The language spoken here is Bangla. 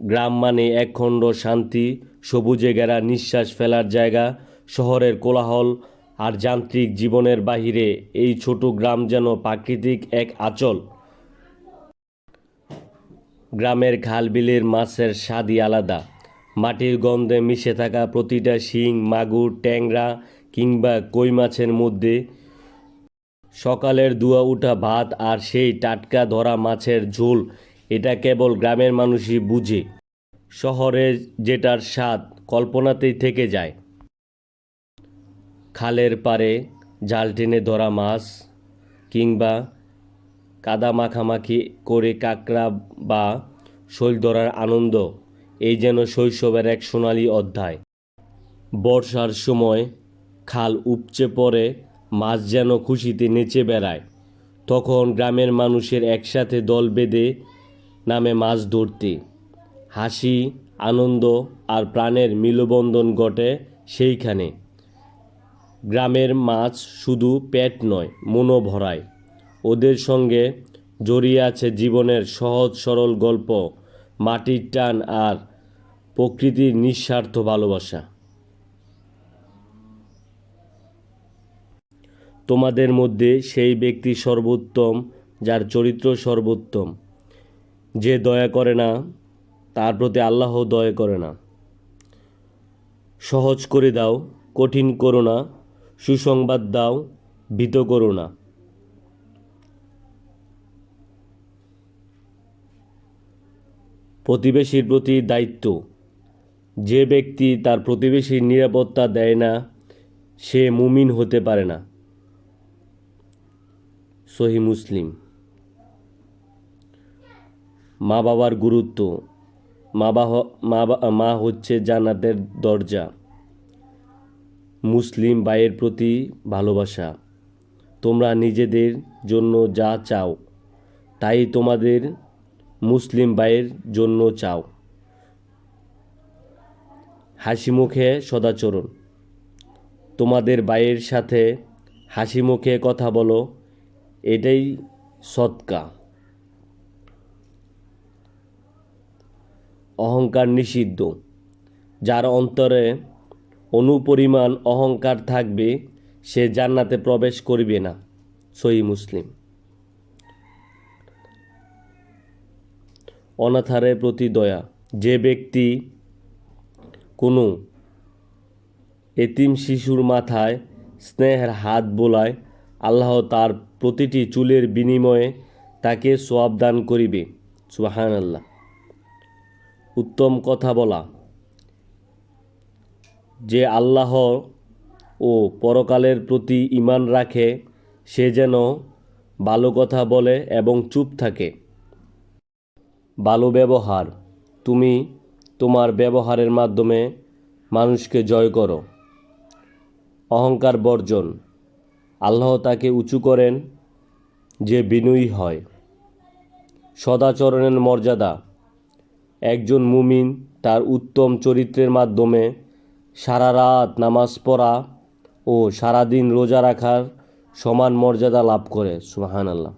গ্রাম মানে একখণ্ড শান্তি, সবুজে ঘেরা নিঃশ্বাস ফেলার জায়গা, শহরের কোলাহল আর যান্ত্রিক জীবনের বাহিরে এই ছোট গ্রাম যেন প্রাকৃতিক এক আচল। গ্রামের খাল বিলের মাছের স্বাদই আলাদা। মাটির গন্ধে মিশে থাকা প্রতিটা শিং, মাগুর, ট্যাংরা কিংবা কই মাছের মধ্যে সকালের দুয়া উঠা ভাত আর সেই টাটকা ধরা মাছের ঝোল এটা কেবল গ্রামের মানুষই বুঝে। শহরে যেটার স্বাদ কল্পনাতেই থেকে যায়। খালের পারে জাল টেনে ধরা মাছ কিংবা কাদা মাখামাখি করে কাঁকড়া বা শৈল ধরার আনন্দ, এই যেন শৈশবের এক সোনালী অধ্যায়। বর্ষার সময় খাল উপচে পড়ে, মাছ যেন খুশিতে নেচে বেড়ায়। তখন গ্রামের মানুষের একসাথে দল বেঁধে নামে মাছ ধরতে। হাসি, আনন্দ আর প্রাণের মিলবন্ধন ঘটে সেইখানে। গ্রামের মাছ শুধু পেট নয়, মনও ভরায়। ওদের সঙ্গে জড়িয়ে আছে জীবনের সহজ সরল গল্প, মাটির টান আর প্রকৃতির নিঃস্বার্থ ভালোবাসা। তোমাদের মধ্যে সেই ব্যক্তি সর্বোত্তম, যার চরিত্র সর্বোত্তম। যে দয়া করে না, তার প্রতি আল্লাহ দয়া করে না। সহজ করে দাও, কঠিন করো না, সুসংবাদ দাও, ভীত করো না। প্রতিবেশীর প্রতি দায়িত্ব। যে ব্যক্তি তার প্রতিবেশীর নিরাপত্তা দেয় না, সে মুমিন হতে পারে না। সহি মুসলিম। মা বাবার গুরুত্ব। মা মা মা হচ্ছে জান্নাতের দরজা। মুসলিম ভাইয়ের প্রতি ভালোবাসা। তোমরা নিজেদের জন্য যা চাও, তাই তোমাদের মুসলিম ভাইয়ের জন্য চাও। হাসি মুখে সদাচরণ। তোমাদের ভাইয়ের সাথে হাসি মুখে কথা বলো, এটাই সৎকা। অহংকার নিষিদ্ধ, যার অন্তরে অনুপরিমাণ অহংকার থাকবে, সে জান্নাতে প্রবেশ করবে না। সহি মুসলিম। অনাথারের প্রতি দয়া, যে ব্যক্তি কোনো এতিম শিশুর মাথায় স্নেহের হাত বোলায়, আল্লাহ তার প্রতিটি চুলের বিনিময়ে তাকে সোয়াব দান করিবে। সুবাহান আল্লাহ উত্তম কথা বলা। যে আল্লাহ ও পরকালের প্রতি ঈমান রাখে, সে যেন ভালো কথা বলে এবং চুপ থাকে। ভালো ব্যবহার, তুমি তোমার ব্যবহারের মাধ্যমে মানুষকে জয় করো। অহংকার বর্জন, আল্লাহ তাকে উঁচু করেন যে বিনয়ী হয়। সদাচরণের মর্যাদা একজন মুমিন তার উত্তম চরিত্রের মাধ্যমে সারা রাত নামাজ পড়া ও সারাদিন রোজা রাখার সমান মর্যাদা লাভ করে সুহান আল্লাহ